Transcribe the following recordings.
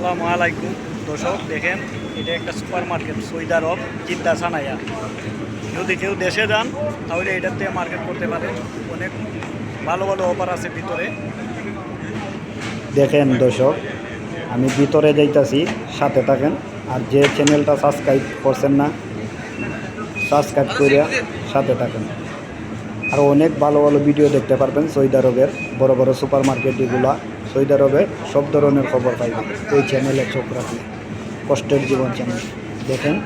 আসসালামু আলাইকুম। দর্শক, দেখেন, এটা একটা সুপার মার্কেট সৈদার অফ জিদ্দা সানাইয়া। যদি কেউ দেশে যান, তাহলে এটাতে মার্কেট করতে পারেন। অনেক ভালো ভালো অফার আছে ভিতরে। দেখেন, দর্শক, আমি ভিতরে যাইতাছি, সাথে থাকেন। আর যে চ্যানেলটা সাবস্ক্রাইব করছেন না সাবস্ক্রাইব করিয়া সাথে থাকেন। আর অনেক ভালো ভালো ভিডিও দেখতে পারবেন সৌদি আরবের বড় বড় সুপার মার্কেট এগুলা সৌদি আরবে সব ধরনের খবর পাইবেন এই চ্যানেলে চোখ রাখলে। কষ্টের জীবন চ্যানেল দেখেন,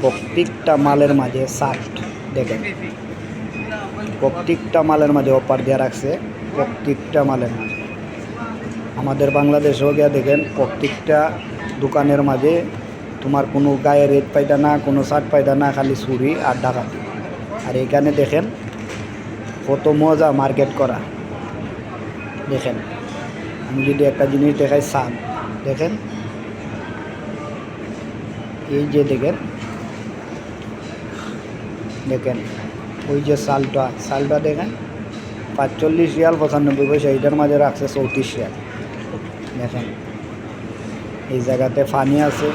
প্রত্যেকটা মালের মাঝে শার্ট দেখেন। প্রত্যেকটা মালের মাঝে অফার দেওয়া রাখছে প্রত্যেকটা মালের মাঝে। আমাদের বাংলাদেশেও গিয়া দেখেন, প্রত্যেকটা দোকানের মাঝে তোমার কোনো গায়ে রেট পাইতা না, কোনো শার্ট পাইতা না, খালি চুরি আর ডাকাতি। আর এখানে দেখেন, কত মজা মার্কেট করা। দেখেন আমি যদি একটা জিনিস দেখাই শাক দেখেন। এই যে দেখেন দেখেন, ওই যে সালটা শালটা দেখেন, পাঁচচল্লিশ রিয়াল পঁচানব্বই পয়সা এইটার মাঝে রাখছে চৌত্রিশ রিয়াল। দেখেন, এই জায়গাতে ফানি আছে,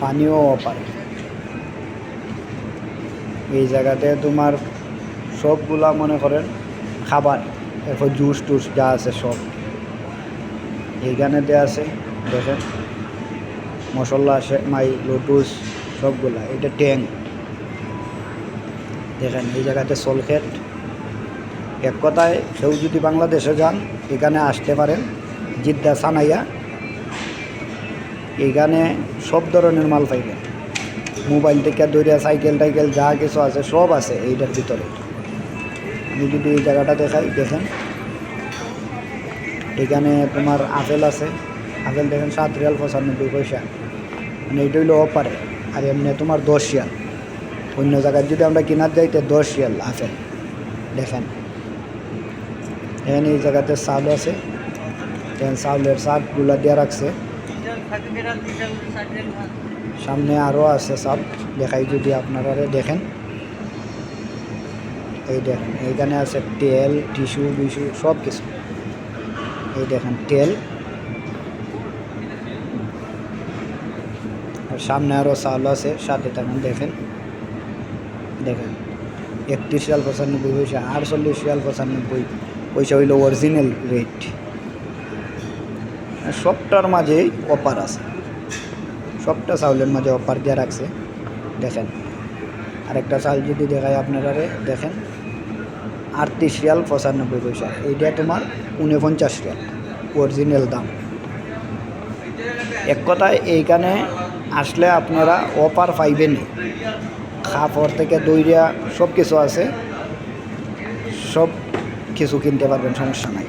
ফানিও অপার। এই জায়গাতে তোমার সবগুলা মনে করেন খাবার, এরপর জুস টুস যা আছে সব। এইখানে দেওয়া আছে, দেখেন। মশলা আছে মাই, লটুস, সবগুলা। এটা ট্যাং। দেখেন, এই জায়গাতে সলখেট। এক কথায়, কেউ যদি বাংলাদেশে যান, এখানে আসতে পারেন, জিদ্দা সানাইয়া। এইখানে সব ধরনের মাল পাইবেন। মোবাইল থেকে দৌড়িয়া সাইকেল টাইকেল যা কিছু আছে, সব আছে এইটার ভিতরে। আমি যদি এই জায়গাটা দেখাই, দেখেন। এখানে তোমার আপেল আছে, আপেল দেখেন সাত রিয়াল পঁচানব্বই পয়সা। মানে এইটা হইল অপারে, আর এমনি তোমার দশ রিয়াল। অন্য জায়গায় যদি আমরা কেনার যাইতে দশ রিয়াল আপেল, দেখেন। এখানে এই জায়গাতে চাল আছে এখানে চাউলের শাকগুলা দেওয়া রাখছে। সামনে আরও আছে সব দেখাই যদি আপনারা দেখেন। এই দেখেন, এইখানে আছে তেল, টিস্যু, বিস্যু সব কিছু এই দেখেন তেল। আর সামনে আরও চাল আছে, সাথে থাকেন দেখেন। দেখেন, একত্রিশ রিয়াল পঁচানব্বই পয়সা, আটচল্লিশ রিয়াল পঁচানব্বই পয়সা হইল অরিজিনাল রেট সবটার মাঝেই অফার আছে। সবটা চাউলের মাঝে অফার দেওয়া রাখছে। দেখেন, আরেকটা চাল যদি দেখায় আপনারা দেখেন। আটত্রিশ রিয়াল, পঁচানব্বই পয়সা। এইটা তোমার উনপঞ্চাশ রিয়াল অরিজিনাল দাম। এক কথায়, এইখানে আসলে আপনারা অফার পাইবেনই খাপড় থেকে দইরিয়া সব কিছু আছে। সব কিছু কিনতে পারবেন, সমস্যা নাই।